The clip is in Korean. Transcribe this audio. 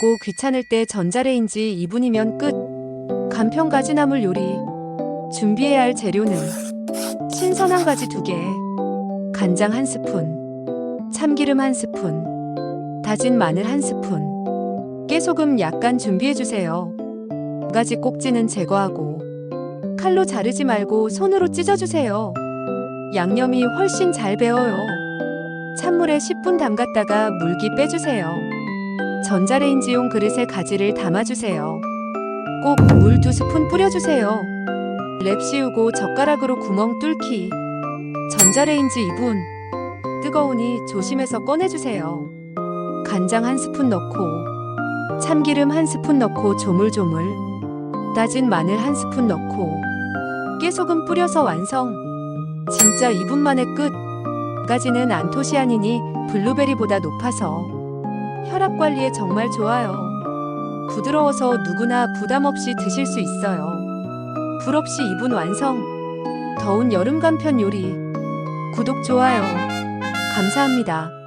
덥고 귀찮을 때 전자레인지 2분이면 끝. 간편 가지나물 요리. 준비해야 할 재료는 신선한 가지 2개, 간장 1스푼, 참기름 1스푼, 다진 마늘 1스푼, 깨소금 약간 준비해 주세요. 가지 꼭지는 제거하고 칼로 자르지 말고 손으로 찢어 주세요. 양념이 훨씬 잘 배어요. 찬물에 10분 담갔다가 물기 빼주세요. 전자레인지용 그릇에 가지를 담아주세요. 꼭 물 두 스푼 뿌려주세요. 랩 씌우고 젓가락으로 구멍 뚫기. 전자레인지 2분. 뜨거우니 조심해서 꺼내주세요. 간장 한 스푼 넣고, 참기름 한 스푼 넣고 조물조물, 다진 마늘 한 스푼 넣고, 깨소금 뿌려서 완성. 진짜 2분 만에 끝. 가지는 안토시아닌이 블루베리보다 높아서 혈압 관리에 정말 좋아요. 부드러워서 누구나 부담 없이 드실 수 있어요. 불 없이 2분 완성. 더운 여름 간편 요리. 구독, 좋아요. 감사합니다.